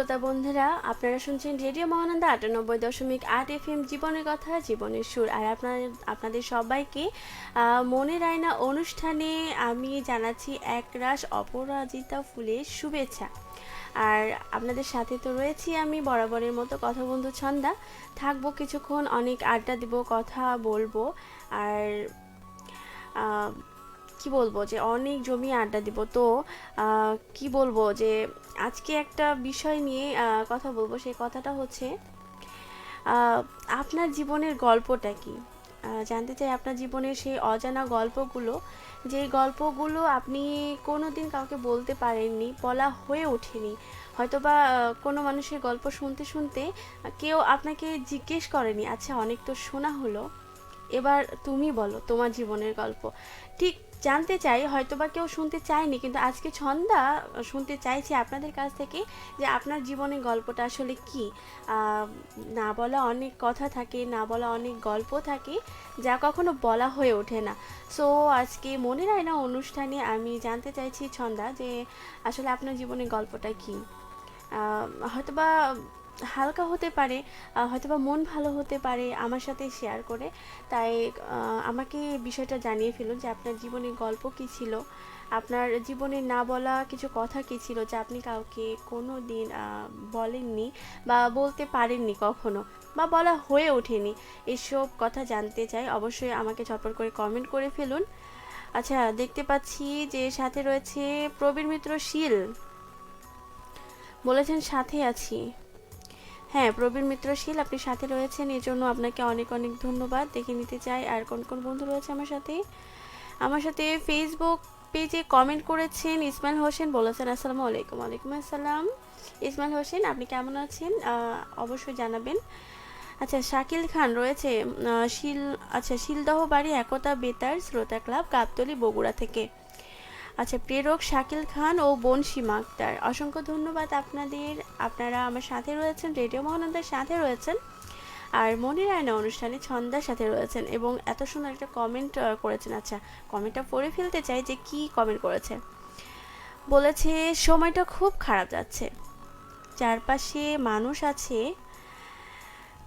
শ্রোতা বন্ধুরা, আপনারা শুনছেন রেডিও মহানন্দা আটানব্বই দশমিক আট এফ এম জীবনের কথা, জীবনের সুর। আর আপনার, আপনাদের সবাইকে মনে রায়না অনুষ্ঠানে আমি জানাচ্ছি একরাশ অপরাজিতা ফুলের শুভেচ্ছা। আর আপনাদের সাথে তো রয়েছি আমি, বরাবরের মতো কথা বন্ধু ছন্দা। থাকব কিছুক্ষণ, অনেক আড্ডা দিব, কথা বলব। আর কি বলব যে অনেক জমি আড্ডা দিব। তো কি বলব যে আজকে একটা বিষয় নিয়ে কথা বলব। সেই কথাটা হচ্ছে আপনার জীবনের গল্পটা কি? জানতে চাই আপনার জীবনের সেই অজানা গল্পগুলো। যে গল্পগুলো আপনি কোনো দিন কাউকে বলতে পারেননি, বলা হয়ে ওঠেনি। হয়তোবা কোনো মানুষের গল্প শুনতে শুনতে কেউ আপনাকে জিজ্ঞেস করেনি আচ্ছা অনেক তো শোনা হলো। এবার তুমি বলো তোমার জীবনের গল্প। ঠিক জানতে চাই, হয়তোবা কেউ শুনতে চায়নি, কিন্তু আজকে ছন্দা শুনতে চাইছি আপনাদের কাছ থেকে যে আপনার জীবনের গল্পটা আসলে কি? না বলা অনেক কথা থাকে, না বলা অনেক গল্প থাকে, যা কখনো বলা হয়ে ওঠে না। সো, আজকে মনের না অনুষ্ঠানে আমি জানতে চাইছি ছন্দা যে আসলে আপনার জীবনের গল্পটা কি? হয়তোবা হালকা হতে পারে হয়তো বা মন ভালো হতে পারে আমার সাথে শেয়ার করে। তাই আমাকে বিষয়টা জানিয়ে ফেলুন যে আপনার জীবনের গল্প কি ছিল? আপনার জীবনে না বলা কিছু কথা কি ছিল যা আপনি কাউকে কোনো দিন বলেননি বা বলতে পারেননি কখনো বা বলা হয়ে ওঠেনি? এসব কথা জানতে চাই, অবশ্যই আমাকে ঝটপট করে কমেন্ট করে ফেলুন। আচ্ছা দেখতে পাচ্ছি যে সাথে রয়েছে প্রবীর মিত্র শীল। বলেছেন, সাথে আছি। হ্যাঁ প্রবীর মিত্র শীল, আপনি সাথে রয়েছেন এই জন্য আপনাকে অনেক অনেক ধন্যবাদ। দেখে নিতে চাই আর কোন কোন বন্ধু রয়েছে আমার সাথে? আমার সাথে ফেসবুক পেজে কমেন্ট করেছেন ইসমাইল হোসেন। বলেছেন আসসালামু আলাইকুম, ওয়ালাইকুম আসসালাম। ইসমাইল হোসেন, আপনি কেমন আছেন? অবশ্যই জানাবেন। আচ্ছা শাকিল খান রয়েছে। শিল আচ্ছা শিলদহ বাড়ি একতা বেতার শ্রোতা ক্লাব, গাবতলি বগুড়া থেকে। আচ্ছা প্রেরক শাকিল খান ও বনশিমা আক্তার অসংখ্য ধন্যবাদ আপনাদের। আপনারা আমার সাথে রয়েছেন, রেডিও মহানন্দার সাথে রয়েছেন। আর মনির আয়না অনুষ্ঠানে ছন্দার সাথে রয়েছেন এবং এত সুন্দর একটা কমেন্ট করেছেন। আচ্ছা কমেন্টটা পড়ে ফেলতে চাই যে কি কমেন্ট করেছে। বলেছে, সময়টা খুব খারাপ যাচ্ছে। চারপাশে মানুষ আছে,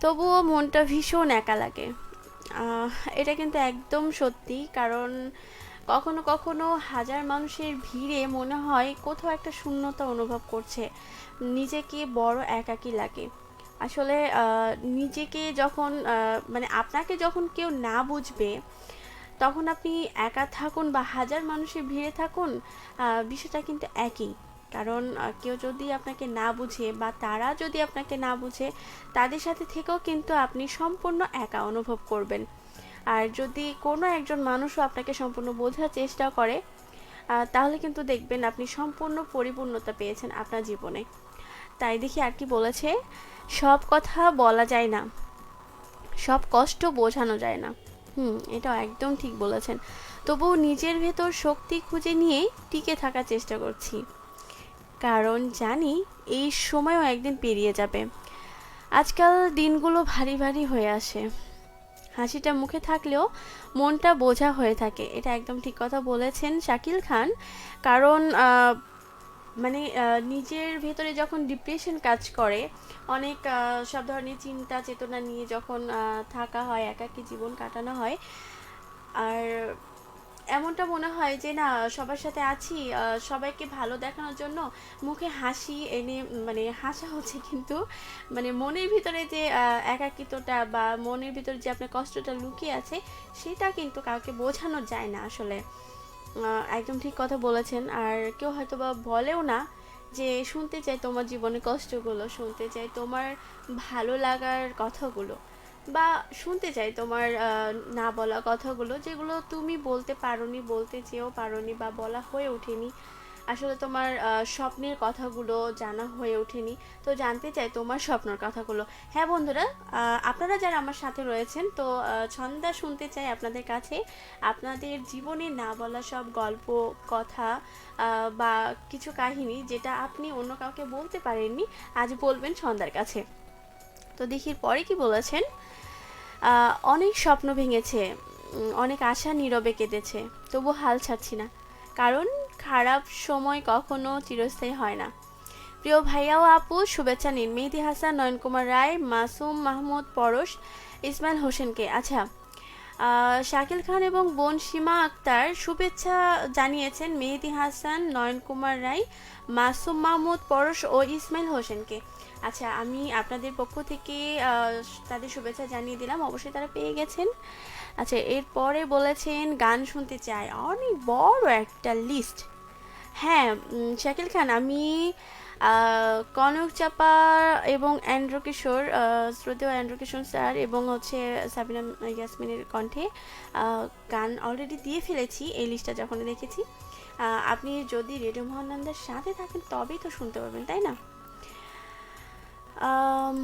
তবুও মনটা ভীষণ একা লাগে। এটা কিন্তু একদম সত্যি, কারণ কখনো কখনো হাজার মানুষের ভিড়ে মনে হয় কোথাও একটা শূন্যতা অনুভব করছে। নিজেকে বড় একাকী লাগে। আসলে নিজেকে যখন মানে আপনাকে যখন কেউ না বুঝবে, তখন আপনি একা থাকুন বা হাজার মানুষের ভিড়ে থাকুন বিষয়টা কিন্তু একই। কারণ কেউ যদি আপনাকে না বুঝে বা তারা যদি আপনাকে না বুঝে, তাদের সাথে থেকেও কিন্তু আপনি সম্পূর্ণ একা অনুভব করবেন। আর যদি কোনো একজন মানুষও আপনাকে সম্পূর্ণ বোঝার চেষ্টা করে তাহলে কিন্তু দেখবেন আপনি সম্পূর্ণ পরিপূর্ণতা পেয়েছেন আপনার জীবনে। তাই দেখি আর কি বলেছে, সব কথা বলা যায় না, সব কষ্ট বোঝানো যায় না। হুম, এটাও একদম ঠিক বলেছেন। তবুও নিজের ভেতর শক্তি খুঁজে নিয়ে টিকে থাকার চেষ্টা করছি। কারণ জানি এই সময়ও একদিন পেরিয়ে যাবে। আজকাল দিনগুলো ভারী ভারী হয়ে আসে। হাসিটা মুখে থাকলেও মনটা বোঝা হয়ে থাকে। এটা একদম ঠিক কথা বলেছেন শাকিল খান। কারণ মানে নিজের ভেতরে যখন ডিপ্রেশন কাজ করে, অনেক সব ধরনের চিন্তা, চেতনা নিয়ে যখন থাকা হয়, একাকী জীবন কাটানো হয় এমনটা মনে হয় যে, না, সবার সাথে আছি সবাইকে ভালো দেখানোর জন্য। মুখে হাসি এনে মানে হাসা হচ্ছে কিন্তু মানে মনের ভিতরে যে একাকিত্বটা বা মনের ভিতরে যে আপনার কষ্টটা লুকিয়ে আছে, সেটা কিন্তু কাউকে বোঝানো যায় না আসলে। একদম ঠিক কথা বলেছেন। আর কেউ হয়তো বা বলেও না যে, শুনতে চাই তোমার জীবনের কষ্টগুলো, শুনতে চাই তোমার ভালো লাগার কথাগুলো। বা শুনতে চাই তোমার না বলা কথাগুলো, যেগুলো তুমি বলতে পারোনি, বলতে চেয়েও পারোনি বা বলা হয়ে ওঠেনি। আসলে তোমার স্বপ্নের কথাগুলো জানা হয়ে ওঠেনি। তো জানতে চাই তোমার স্বপ্নের কথাগুলো। হ্যাঁ বন্ধুরা আপনারা যারা আমার সাথে রয়েছেন, তো ছন্দা শুনতে চাই আপনাদের কাছে। আপনাদের জীবনে না বলা সব গল্প, কথা বা কিছু কাহিনী যেটা আপনি অন্য কাউকে বলতে পারেননি, আজ বলবেন ছন্দার কাছে। তো দেখির পরে কি বলেছেন? অনেক স্বপ্ন ভেঙেছে অনেক আশা নীরবে কেঁদেছে, তবু হাল ছাড়ছি না। কারণ খারাপ সময় কখনো চিরস্থায়ী হয় না। প্রিয় ভাইয়া ও আপু, শুভেচ্ছা নিন মেহেদি হাসান নয়ন কুমার রায়, মাসুম মাহমুদ পরশ, ইসমাইল হোসেনকে। আচ্ছা শাকিল খান এবং বোন সীমা আক্তার শুভেচ্ছা জানিয়েছেন মেহেদি হাসান নয়ন কুমার রায়, মাসুম মাহমুদ পরশ ও ইসমাইল হোসেনকে। আচ্ছা আমি আপনাদের পক্ষ থেকে তাদের শুভেচ্ছা জানিয়ে দিলাম। অবশ্যই তারা পেয়ে গেছেন। আচ্ছা এরপরে বলেছেন, গান শুনতে চাই। অনেক বড় একটা লিস্ট হ্যাঁ শাকিল খান, আমি কনক চাপা এবং অ্যান্ড্রু কিশোর শ্রদ্ধেয় অ্যান্ড্রু কিশোর স্যার এবং হচ্ছে সাবিনা ইয়াসমিনের কণ্ঠে গান অলরেডি দিয়ে ফেলেছি এই লিস্টটা যখন দেখেছি। আপনি যদি রেডিও মহানন্দের সাথে থাকেন, তবেই তো শুনতে পারবেন, তাই না? আম,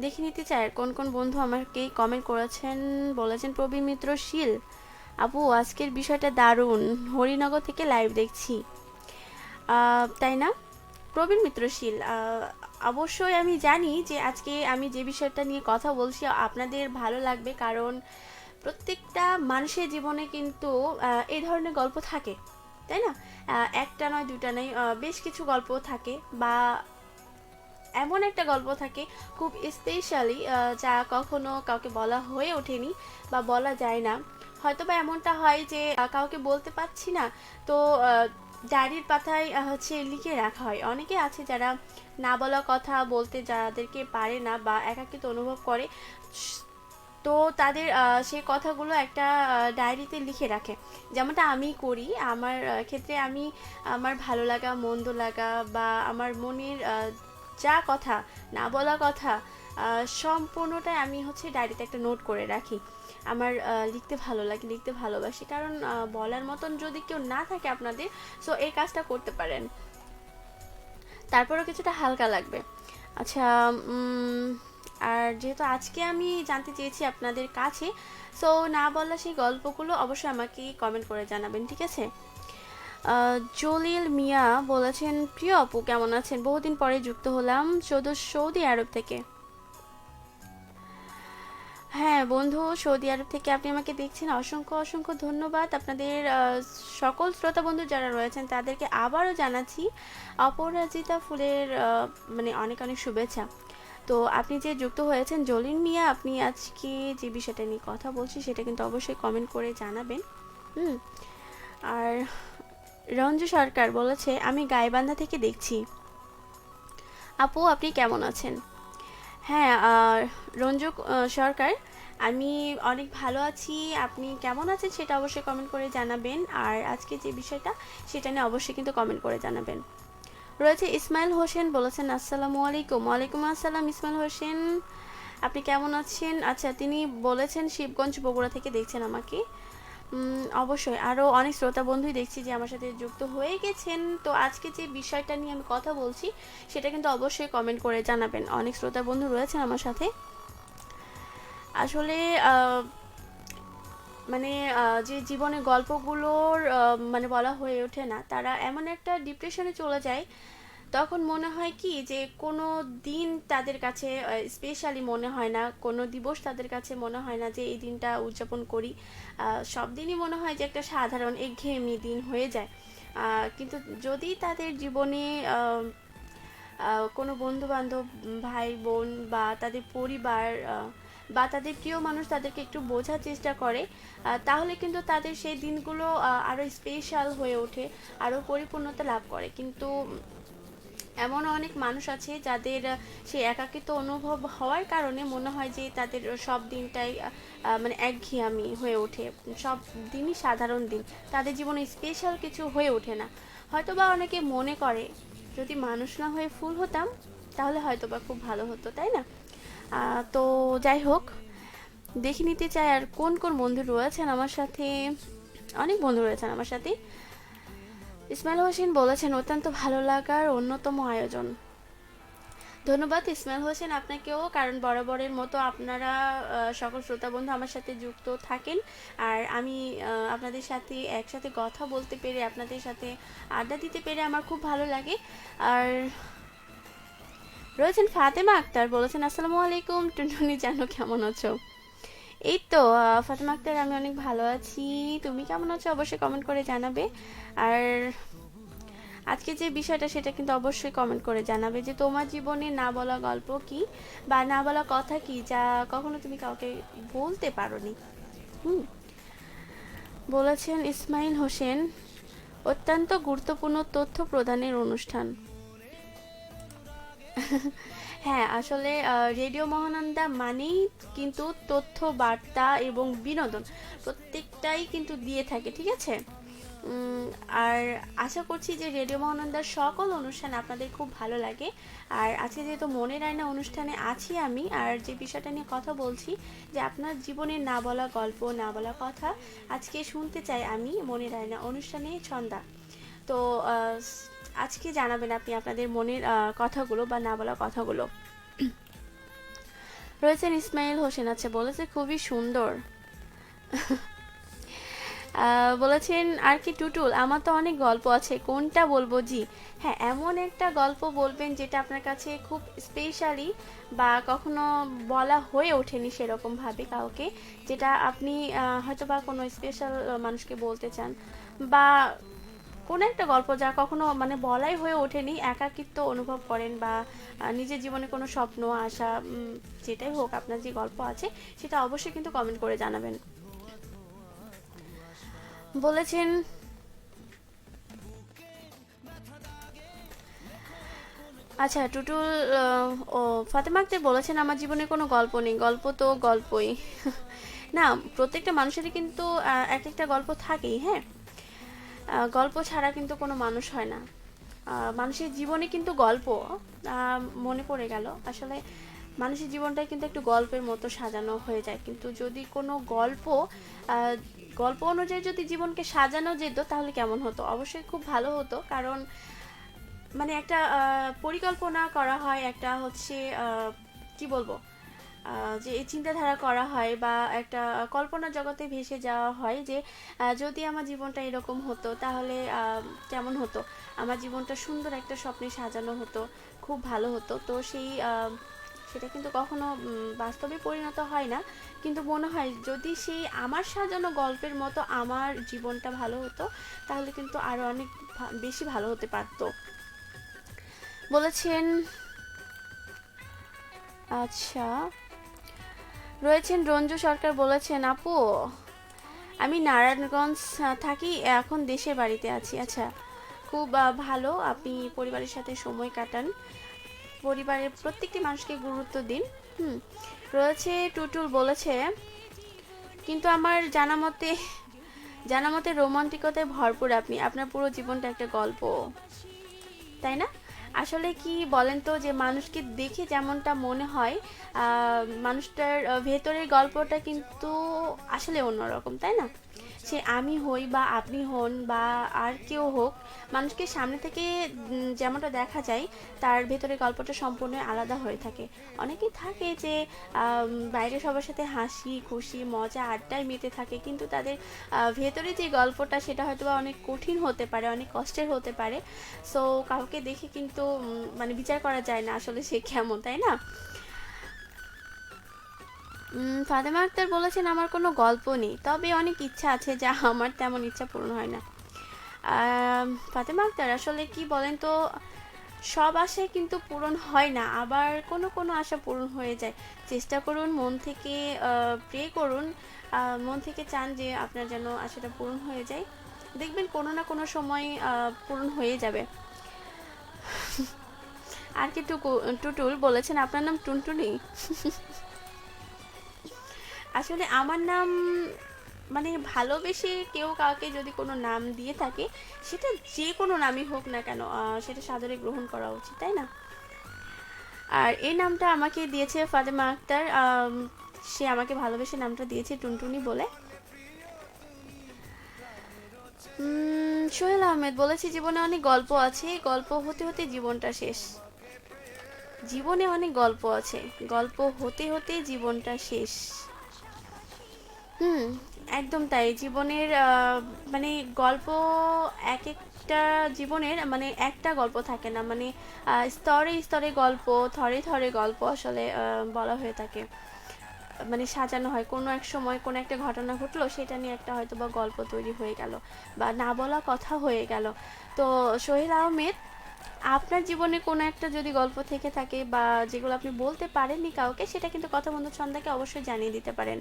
দেখে নিতে চাই কোন কোন বন্ধু আমাকে কমেন্ট করেছেন বলেছেন প্রবীণ মিত্র শীল। আপু আজকের বিষয়টা দারুণ হরিনগর থেকে লাইভ দেখছি। তাই না? প্রবীণ মিত্রশীল অবশ্যই আমি জানি যে আজকে আমি যে বিষয়টা নিয়ে কথা বলছি আপনাদের ভালো লাগবে কারণ প্রত্যেকটা মানুষের জীবনে কিন্তু এই ধরনের গল্প থাকে। তাই না? একটা নয় দুটা নয় বেশ কিছু গল্প থাকে বা এমন একটা গল্প থাকে খুব স্পেশালি যা কখনো কাউকে বলা হয়ে ওঠেনি বা বলা যায় না। হয়তো বা এমনটা হয় যে কাউকে বলতে পারছি না, তো ডায়েরির পাতায় হচ্ছে লিখে রাখা হয়। অনেকে আছে যারা না বলা কথা বলতে যাদেরকে পারে না বা একাকিত্ব অনুভব করে তো তাদের সেই কথাগুলো একটা ডায়েরিতে লিখে রাখে। যেমনটা আমি করি, আমার ক্ষেত্রে আমি আমার ভালো লাগা, মন্দ লাগা বা আমার মনের যা কথা না বলা কথা সম্পূর্ণটাই আমি হচ্ছে ডায়েরিতে একটা নোট করে রাখি। আমার লিখতে ভালো লাগে, লিখতে ভালোবাসি। কারণ বলার মতন যদি কেউ না থাকে আপনাদের, সো এই কাজটা করতে পারেন। তারপরেও কিছুটা হালকা লাগবে। আচ্ছা আর যেহেতু আজকে আমি জানতে চেয়েছি আপনাদের কাছে সো না বলা সেই গল্পগুলো অবশ্যই আমাকে কমেন্ট করে জানাবেন, ঠিক আছে? জলিল মিয়া বলেছেন, প্রিয় আপু, কেমন আছেন? বহুদিন পরে যুক্ত হলাম সৌদ সৌদি আরব থেকে। হ্যাঁ বন্ধু, সৌদি আরব থেকে আপনি আমাকে দেখছেন, অসংখ্য অসংখ্য ধন্যবাদ। আপনাদের সকল শ্রোতা বন্ধু যারা রয়েছেন, তাদেরকে আবারও জানাচ্ছি, অপরাজিতা ফুলের মানে অনেক অনেক শুভেচ্ছা। তো আপনি যে যুক্ত হয়েছেন জলিন মিয়া, আপনি আজকে যে বিষয়টা নিয়ে কথা বলছি, সেটা কিন্তু অবশ্যই কমেন্ট করে জানাবেন। হুম? আর রঞ্জু সরকার বলেছে, আমি গাইবান্ধা থেকে দেখছি। আপু, আপনি কেমন আছেন? হ্যাঁ রঞ্জু সরকার, আমি অনেক ভালো আছি। আপনি কেমন আছেন? সেটা অবশ্যই কমেন্ট করে জানাবেন। আর আজকে যে বিষয়টা, সেটা নিয়ে অবশ্যই কিন্তু কমেন্ট করে জানাবেন। রয়েছে ইসমাইল হোসেন বলেছেন, আসসালামু আলাইকুম। ওয়ালাইকুম আসসালাম ইসমাইল হোসেন। আপনি কেমন আছেন? আচ্ছা তিনি বলেছেন, শিবগঞ্জ, বগুড়া থেকে দেখছেন আমাকে। অবশ্যই। আরও অনেক শ্রোতা বন্ধুই দেখছি যে আমার সাথে যুক্ত হয়ে গেছেন। তো আজকে যে বিষয়টা নিয়ে আমি কথা বলছি, সেটা কিন্তু অবশ্যই কমেন্ট করে জানাবেন। অনেক শ্রোতা বন্ধু রয়েছেন আমার সাথে। আসলে মানে যে জীবনে গল্পগুলোর মানে বলা হয়ে ওঠে না, তারা এমন একটা ডিপ্রেশনে চলে যায়, তখন মনে হয় কি যে কোনো দিন তাদের কাছে স্পেশালি মনে হয় না, কোনো দিবস তাদের কাছে মনে হয় না যে এই দিনটা উদযাপন করি সব দিনই মনে হয় যে একটা সাধারণ, একঘেয়েমি দিন হয়ে যায়। কিন্তু যদি তাদের জীবনে কোনো বন্ধু বান্ধব ভাই বোন বা তাদের পরিবার বা তাদের প্রিয় মানুষ তাদেরকে একটু বোঝার চেষ্টা করে তাহলে কিন্তু তাদের সেই দিনগুলো আরও স্পেশাল হয়ে ওঠে আরও পরিপূর্ণতা লাভ করে। কিন্তু এমন অনেক মানুষ আছে যাদের সেই একাকিত্ব অনুভব হওয়ার কারণে মনে হয় যে তাদের সব দিনটাই মানে একঘেয়ামি হয়ে ওঠে। সব দিনই সাধারণ দিন। তাদের জীবনে স্পেশাল কিছু হয়ে ওঠে না। হয়তোবা অনেকে মনে করে, যদি মানুষ না হয়ে ফুল হতাম, তাহলে হয়তোবা খুব ভালো হতো তাই না? তো যাই হোক, দেখে নিতে চাই আর কোন কোন বন্ধু রয়েছেন আমার সাথে। অনেক বন্ধু রয়েছেন আমার সাথে। ইসমাইল হোসেন বলেছেন, অত্যন্ত ভালো লাগার অন্যতম আয়োজন। ধন্যবাদ ইসমাইল হোসেন আপনাকেও, কারণ বরাবরের মতো আপনারা সকল শ্রোতা বন্ধু আমার সাথে যুক্ত থাকেন। আর আমি আপনাদের সাথে একসাথে কথা বলতে পেরে, আপনাদের সাথে আড্ডা দিতে পেরে আমার খুব ভালো লাগে। আর রয়েছেন ফাতেমা আক্তার বলেছেন, আসসালামু আলাইকুম, টুনটুনি জানো কেমন আছো? এই তো ফাতেমা আক্তার, আমি অনেক ভালো আছি। তুমি কেমন আছো? অবশ্যই কমেন্ট করে জানাবে। আর আজকে যে বিষয়টা, সেটা কিন্তু অবশ্যই কমেন্ট করে জানাবে যে, তোমার জীবনে না বলা গল্প কি বা না বলা কথা কি, যা কখনো তুমি কাউকে বলতে পারোনি? হুম। বলেছেন ইসমাইল হোসেন, অত্যন্ত গুরুত্বপূর্ণ তথ্য প্রদানের অনুষ্ঠান। হ্যাঁ আসলে রেডিও মহানন্দা মানেই কিন্তু তথ্য, বার্তা এবং বিনোদন প্রত্যেকটাই কিন্তু দিয়ে থাকে, ঠিক আছে? আর আশা করছি যে রেডিও মহানন্দার সকল অনুষ্ঠান আপনাদের খুব ভালো লাগে। আর আজকে যেহেতু মনের আয়না অনুষ্ঠানে আছি আমি, আর যে বিষয়টা নিয়ে কথা বলছি, যে আপনার জীবনের না বলা গল্প, না বলা কথা, আজকে শুনতে চাই আমি মনের আয়না অনুষ্ঠানে ছন্দা। তো আজকে জানাবেন আপনি আপনাদের মনের কথাগুলো বা না বলা কথাগুলো। রয়েছেন ইসমাইল হোসেন আছে বলেছে খুবই সুন্দর। বলেছেন আর কি টুটুল, আমার তো অনেক গল্প আছে, কোনটা বলব? জি হ্যাঁ এমন একটা গল্প বলবেন যেটা আপনার কাছে খুব স্পেশালি বা কখনো বলা হয়ে ওঠেনি সেরকম ভাবে কাউকে, যেটা আপনি হয়তো বা কোনো স্পেশাল মানুষকে বলতে চান বা কোনো একটা গল্প যা কখনো মানে বলাই হয়ে ওঠেনি, একাকিত্ব অনুভব করেন বা নিজের জীবনে কোনো স্বপ্ন, আশা যেটাই হোক আপনার যে গল্প আছে, সেটা অবশ্যই কিন্তু কমেন্ট করে জানাবেন। বলেছেন আচ্ছা টুটুল ও ফাতেমা বলেছেন, আমার জীবনে কোনো গল্প নেই, গল্প তো গল্পই। না, প্রত্যেকটা মানুষেরই কিন্তু এক একটা গল্প থাকেই হ্যাঁ? গল্প ছাড়া কিন্তু কোনো মানুষ হয় না। মানুষের জীবনে কিন্তু গল্প মনে পড়ে গেল। আসলে মানুষের জীবনটা কিন্তু একটু গল্পের মতো সাজানো হয়ে যায়। কিন্তু যদি কোনো গল্প গল্প অনুযায়ী যদি জীবনকে সাজানো যেত, তাহলে কেমন হতো? অবশ্যই খুব ভালো হতো। কারণ মানে একটা পরিকল্পনা করা হয়, একটা হচ্ছে কি বলব? যে চিন্তাধারা করা হয় বা একটা কল্পনা জগতে ভেসে যাওয়া হয় যে যদি আমার জীবনটা এরকম হতো, তাহলে কেমন হতো? আমার জীবনটা সুন্দর একটা স্বপ্নে সাজানো হতো, খুব ভালো হতো। তো সেই সেটা কিন্তু কখনো বাস্তবে পরিণত হয় না। কিন্তু মনে হয় যদি সেই আমার সাজানো গল্পের মতো আমার জীবনটা ভালো হতো, তাহলে কিন্তু আরও অনেক বেশি ভালো হতে পারতো। বলেছেন আচ্ছা রয়েছেন, রঞ্জু সরকার বলেছেন, আপু, আমি নারায়ণগঞ্জ থাকি, এখন দেশের বাড়িতে আছি। আচ্ছা খুব ভালো, আপনি পরিবারের সাথে সময় কাটান। পরিবারের প্রত্যেকটি মানুষকে গুরুত্ব দিন। হুম, রয়েছে, টুটুল বলেছে, কিন্তু আমার জানা মতে জানা মতে রোমান্টিকতায় ভরপুর আপনি। আপনার পুরো জীবনটা একটা গল্প। তাই না? আসলে কি বলেন তো যে মানুষকে দেখে যেমনটা মনে হয় মানুষটার ভেতরের গল্পটা কিন্তু আসলে অন্যরকম, তাই না? সে আমি হই বা আপনি হন বা আর কেউ হোক, মানুষকে সামনে থেকে যেমনটা দেখা যায়, তার ভেতরে গল্পটা সম্পূর্ণ আলাদা হয়ে থাকে। অনেকেই থাকে যে বাইরে সবার সাথে হাসি, খুশি, মজা, আড্ডায় মেতে থাকে, কিন্তু তাদের ভেতরে যে গল্পটা সেটা হয়তো বা অনেক কঠিন হতে পারে, অনেক কষ্টের হতে পারে। সো কাউকে দেখে কিন্তু মানে বিচার করা যায় না আসলে সে কেমন, তাই না? ফাতেমা আক্তার বলেছেন, আমার কোনো গল্প নেই। তবে অনেক ইচ্ছা আছে যা আমার তেমন ইচ্ছা পূরণ হয় না। ফাতেমা আক্তার, আসলে কি বলেন তো, সব আশাই কিন্তু পূরণ হয় না। আবার কোনো কোনো আশা পূরণ হয়ে যায়। চেষ্টা করুন, মন থেকে প্রে করুন। মন থেকে চান যে আপনার যেন আশাটা পূরণ হয়ে যায়। দেখবেন কোনো না কোনো সময় পূরণ হয়ে যাবে। আর কি টুকু, টুটুল বলেছেন, আপনার নাম টুনটুনি? আসলে আমার নাম মানে ভালোবেসে কেউ কাউকে যদি কোনো নাম দিয়ে থাকে, সেটা যে কোনো নামই হোক না কেন সেটা সাদরে গ্রহণ করা উচিত, তাই না? আর এই নামটা আমাকে দিয়েছে ফাতেমা আক্তার সে আমাকে ভালোবেসে নামটা দিয়েছে টুনটুনি বলে। সোহেল আহমেদ বলেছে, জীবনে অনেক গল্প আছে, গল্প হতে হতে জীবনটা শেষ। জীবনে অনেক গল্প আছে, গল্প হতে হতে জীবনটা শেষ। হুম। একদম তাই, জীবনের মানে গল্প এক একটা জীবনের মানে একটা গল্প থাকে না মানে স্তরে স্তরে গল্প, থরে থরে গল্প আসলে বলা হয়ে থাকে। মানে সাজানো হয়, কোনো এক সময় কোনো একটা ঘটনা ঘটলো, সেটা নিয়ে একটা হয়তো বা গল্প তৈরি হয়ে গেল বা না বলা কথা হয়ে গেল। তো সোহেল আহমেদ, আপনার জীবনে কোনো একটা যদি গল্প থেকে থাকে বা যেগুলো আপনি বলতে পারেননি কাউকে, সেটা কিন্তু কথা বন্ধু ছন্দাকে অবশ্যই জানিয়ে দিতে পারেন।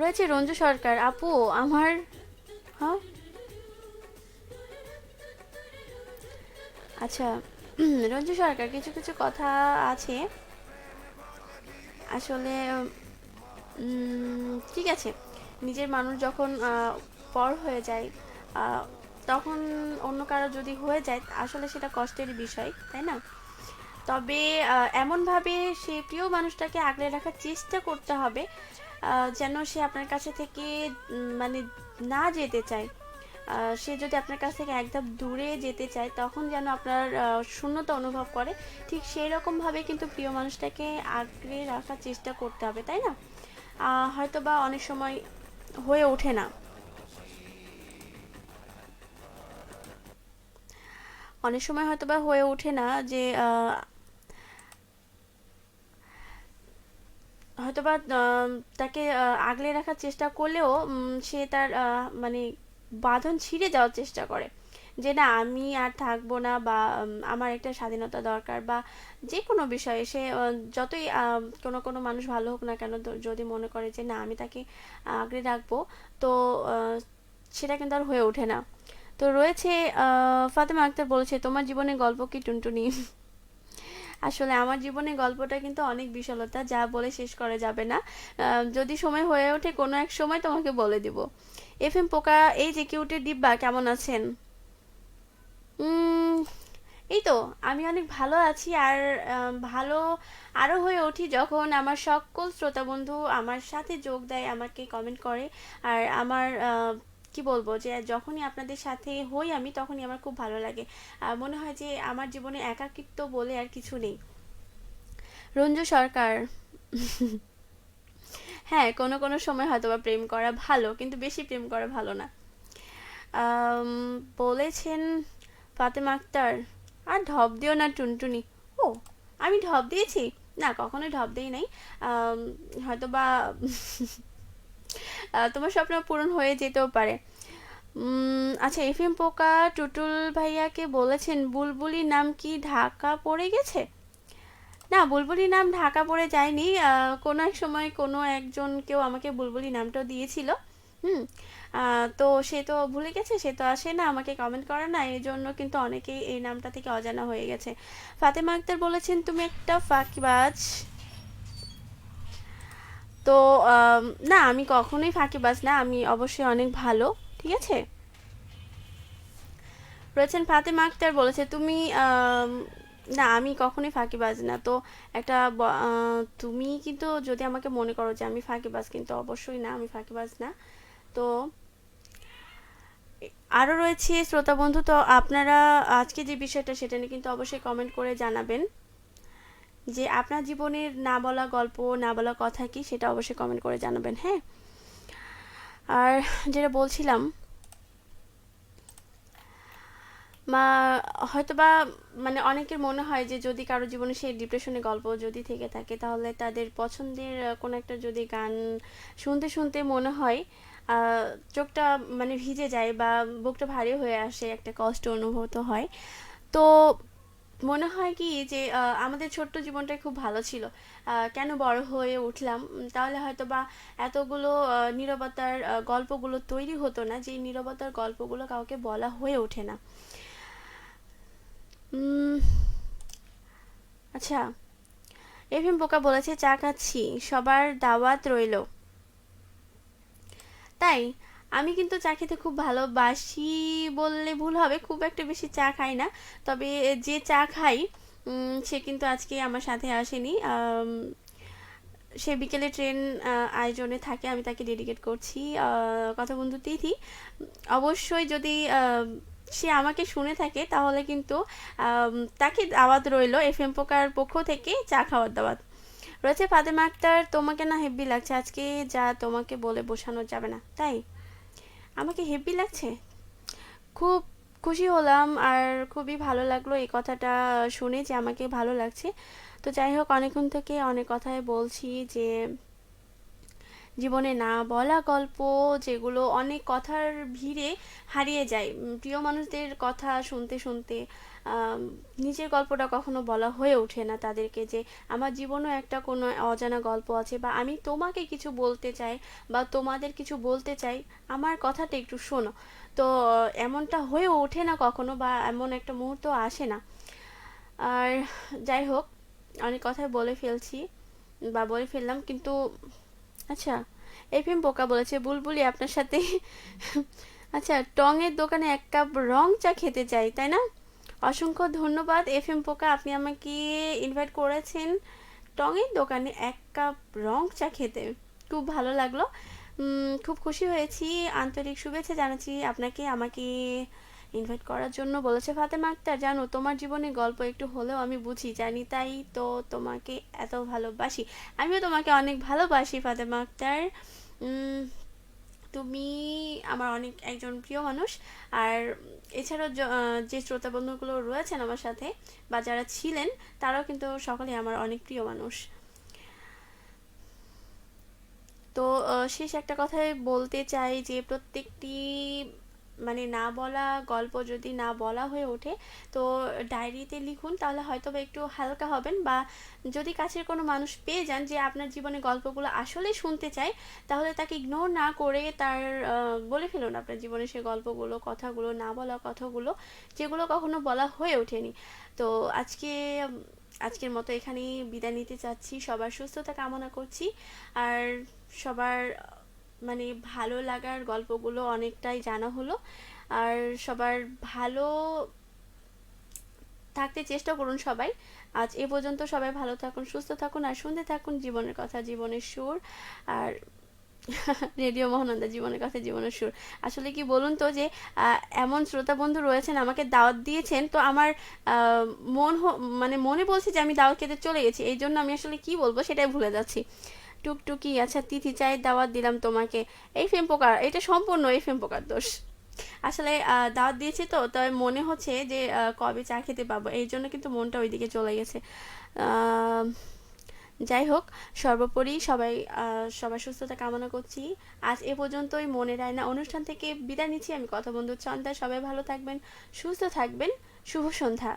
রয়েছে রঞ্জু সরকার। আপু, আমার হ্যাঁ? আচ্ছা রঞ্জু সরকার, কিছু কিছু কথা আছে। আসলে ঠিক আছে। নিজের মানুষ যখন পর হয়ে যায় তখন অন্য কারও যদি হয়ে যায়, আসলে সেটা কষ্টের বিষয়, তাই না? তবে এমনভাবে সেই প্রিয় মানুষটাকে আগলে রাখার চেষ্টা করতে হবে যেন সে আপনার কাছে থেকে মানে না যেতে চায়। সে যদি আপনার কাছ থেকে একদম দূরে যেতে চায়, তখন যেন আপনার শূন্যতা অনুভব করে। ঠিক সেই রকমভাবে কিন্তু প্রিয় মানুষটাকে আগলে রাখার চেষ্টা করতে হবে, তাই না? হয়তো বা অনেক সময় হয়ে ওঠে না। অনেক সময় হয়তো বা হয়ে ওঠে না যে হয়তোবা তাকে আগলে রাখার চেষ্টা করলেও সে তার মানে বাঁধন ছিঁড়ে যাওয়ার চেষ্টা করে। যে না, আমি আর থাকব না বা আমার একটা স্বাধীনতা দরকার বা যে কোনো বিষয়ে সে যতই কোনো কোনো মানুষ ভালো হোক না কেন যদি মনে করে যে না, আমি তাকে আগলে রাখব, তো সেটা কিন্তু আর হয়ে ওঠে না। তো রয়েছে ফাতেমা আক্তার বলেছে, তোমার জীবনে গল্প কি টুনটুনি? আসলে আমার জীবনে গল্পটা কিন্তু অনেক বিশালতা, যা বলে শেষ করা যাবে না। যদি সময় হয়ে ওঠে, কোনো এক সময় তোমাকে বলে দিব। এফ এম পোকা, এই যে কিউটের ডিব্বা, কেমন আছেন? এই তো, আমি অনেক ভালো আছি আর ভালো আরও হয়ে উঠি যখন আমার সকল শ্রোতা বন্ধু আমার সাথে যোগ দেয়, আমাকে কমেন্ট করে। আর আমার কি বলব যে যখনই আপনাদের সাথে হই আমি তখনই আমার খুব ভালো লাগে। মনে হয় যে আমার জীবনে একাকিত্ব বলে আর কিছু নেই। রঞ্জু সরকার হ্যাঁ কোনো কোনো সময় হয়তোবা প্রেম করা ভালো কিন্তু বেশি প্রেম করা ভালো না। বলেছেন ফাতেমা আক্তার আর ঢপ দিও না টুনটুনি। ও আমি ঢপ দিয়েছি? না কখনোই ঢপ দিই নাই। আম, হয়তোবা আহ, তোমার স্বপ্ন পূরণ হয়ে যেতেও পারে। আচ্ছা এফএম পোকা টুটুল ভাইয়াকে বলেছেন বুলবুলি নাম কি ঢাকা পড়ে গেছে? না বুলবুলি নাম ঢাকা পড়ে যায়নি। কোনো এক সময় কোনো একজন কেউ আমাকে বুলবুলি নামটাও দিয়েছিল। হুম তো সে তো ভুলে গেছে, সে তো আসে না, আমাকে কমেন্ট করে না এই জন্য কিন্তু অনেকেই এই নামটা থেকে অজানা হয়ে গেছে। ফাতেমা আক্তার বলেছেন, তুমি একটা ফাঁকিবাজ। তো না, আমি কখনোই ফাঁকিবাজ না, আমি অবশ্যই অনেক ভালো, ঠিক আছে? রয়েছেন ফাতেমা আক্তার বলেছে, তুমি না, আমি কখনোই ফাঁকিবাজ না। তো একটা তুমি কিন্তু যদি আমাকে মনে করো যে আমি ফাঁকিবাজ কিন্তু অবশ্যই না, আমি ফাঁকিবাজ না। তো আরও রয়েছে শ্রোতা বন্ধু, তো আপনারা আজকে যে বিষয়টা, সেটা নিয়ে কিন্তু অবশ্যই কমেন্ট করে জানাবেন। যে আপনার জীবনের না বলা গল্প, না বলা কথা কি সেটা অবশ্যই কমেন্ট করে জানাবেন হ্যাঁ? আর যেটা বলছিলাম, মা, হয়তোবা মানে অনেকের মনে হয় যে যদি কারও জীবনে সেই ডিপ্রেশনের গল্প যদি থেকে থাকে, তাহলে তাদের পছন্দের কোনো একটা যদি গান শুনতে শুনতে মনে হয় চোখটা মানে ভিজে যায় বা বুকটা ভারী হয়ে আসে, একটা কষ্ট অনুভূত হয়। তো মনে হয় কি যে আমাদের ছোট্ট জীবনটাই খুব ভালো ছিল। কেন বড় হয়ে উঠলাম? তাহলে হয়তো বা এতগুলো নীরবতার গল্পগুলো তৈরি হতো না, যে নীরবতার গল্পগুলো কাউকে বলা হয়ে ওঠে না। আচ্ছা। এফএম পোকা বলেছে, চা খাচ্ছি, সবার দাওয়াত রইল। তাই আমি কিন্তু চা খেতে খুব ভালোবাসি বললে ভুল হবে, খুব একটা বেশি চা খাই না। তবে যে চা খাই সে কিন্তু আজকে আমার সাথে আসেনি। সে বিকেলে ট্রেন আয়োজনে থাকে, আমি তাকে ডেডিকেট করছি কথা বন্ধু তিথি। অবশ্যই যদি সে আমাকে শুনে থাকে, তাহলে কিন্তু তাকে দাওয়াত রইল এফ এম পোকার পক্ষ থেকে চা খাওয়ার দাওয়াত। রয়েছে ফাতেমা আক্তার, তোমাকে না হেব্বি লাগছে আজকে, যা তোমাকে বলে বোঝানো যাবে না, তাই? আমাকে হেপি লাগছে? খুব খুশি হলাম আর খুবই ভালো লাগল এই কথাটা শুনে যে আমাকে ভালো লাগছে। তো যাই হোক, অনেকক্ষণ থেকে অনেক কথাই বলছি যে জীবনে না বলা গল্প যেগুলো অনেক কথার ভিড়ে হারিয়ে যায়। প্রিয় মানুষদের কথা শুনতে শুনতে নিজের গল্পটা কখনো বলা হয়ে ওঠে না তাদেরকে যে আমার জীবনেও একটা কোনো অজানা গল্প আছে বা আমি তোমাকে কিছু বলতে চাই বা তোমাদের কিছু বলতে চাই, আমার কথাটা একটু শোনো। তো, এমনটা হয়ে ওঠে না কখনো বা এমন একটা মুহূর্ত আসে না। আর যাই হোক, অনেক কথাই বলে ফেলছি বা বলে ফেললাম কিন্তু আচ্ছা এফএম পোকা বলেছে বুলবুলি আপনার সাথে আচ্ছা টঙের দোকানে এক কাপ রং চা খেতে চাই, তাই না? অসংখ্য ধন্যবাদ। এফএম পোকা আপনি আমাকে ইনভাইট করেছেন। টঙের দোকানে এক কাপ রং চা খেতে। খুব ভালো লাগল। খুব খুশি হয়েছি। আন্তরিক শুভেচ্ছা জানাচ্ছি আপনাকে আমাকে ইনভাইট করার জন্য। বলেছে ফাতেমা আক্তার জানো তোমার জীবনে গল্প একটু হলেও আমি বুঝি জানি তাই তো তোমাকে এত ভালোবাসি। আমিও তোমাকে অনেক ভালোবাসি ফাতেমা আক্তার। উম, তুমি আমার অনেক একজন প্রিয় মানুষ। আর এছাড়াও যে শ্রোতা বন্ধুগুলো রয়েছেন আমার সাথে বা যারা ছিলেন, তারাও কিন্তু সকলে আমার অনেক প্রিয় মানুষ। তো শেষ একটা কথাই বলতে চাই যে প্রত্যেকটি মানে না বলা গল্প যদি না বলা হয়ে ওঠে, তো ডায়েরিতে লিখুন, তাহলে হয়তো বা একটু হালকা হবেন বা যদি কাছের কোনো মানুষ পেয়ে যান যে আপনার জীবনে গল্পগুলো আসলে শুনতে চায়, তাহলে তাকে ইগনোর না করে তার বলে ফেলুন আপনার জীবনে সে গল্পগুলো, কথাগুলো, না বলা কথাগুলো, যেগুলো কখনো বলা হয়ে ওঠেনি। তো আজকে, আজকের মতো এখানেই বিদায় নিতে চাচ্ছি। সবার সুস্থতা কামনা করছি। আর সবার মানে ভালো লাগার গল্পগুলো অনেকটাই জানা হলো। আর সবার ভালো থাকতে চেষ্টা করুন সবাই। আজ এ পর্যন্ত সবাই ভালো থাকুন, সুস্থ থাকুন আর শুনতে থাকুন জীবনের কথা, জীবনের সুর আর রেডিও মহানন্দা জীবনের কথা, জীবনের সুর। আসলে কি বলুন তো যে এমন শ্রোতা বন্ধু রয়েছেন, আমাকে দাওয়াত দিয়েছেন, তো আমার মন মানে মনে বলছে যে আমি দাওয়াত খেতে চলে গেছি এই জন্য আমি আসলে কি বলব সেটাই ভুলে যাচ্ছি। টুকটুকি আচ্ছা তিথি চায়ের দাওয়াত দিলাম তোমাকে। এই ফেম পোকার, এটা সম্পূর্ণ এই ফেম পোকার দোষ। আসলে দাওয়াত দিয়েছি তো, তাই মনে হচ্ছে যে কবে চা খেতে পাবো। এই জন্য কিন্তু মনটা ওইদিকে চলে গেছে। যাই হোক, সর্বোপরি সবাই সবার সুস্থতা কামনা করছি। আজ এ পর্যন্তই, মনে রায় না। অনুষ্ঠান থেকে বিদায় নিচ্ছি। আমি কথা বন্ধু চন্দা। সবাই ভালো থাকবেন, সুস্থ থাকবেন। শুভ সন্ধ্যা।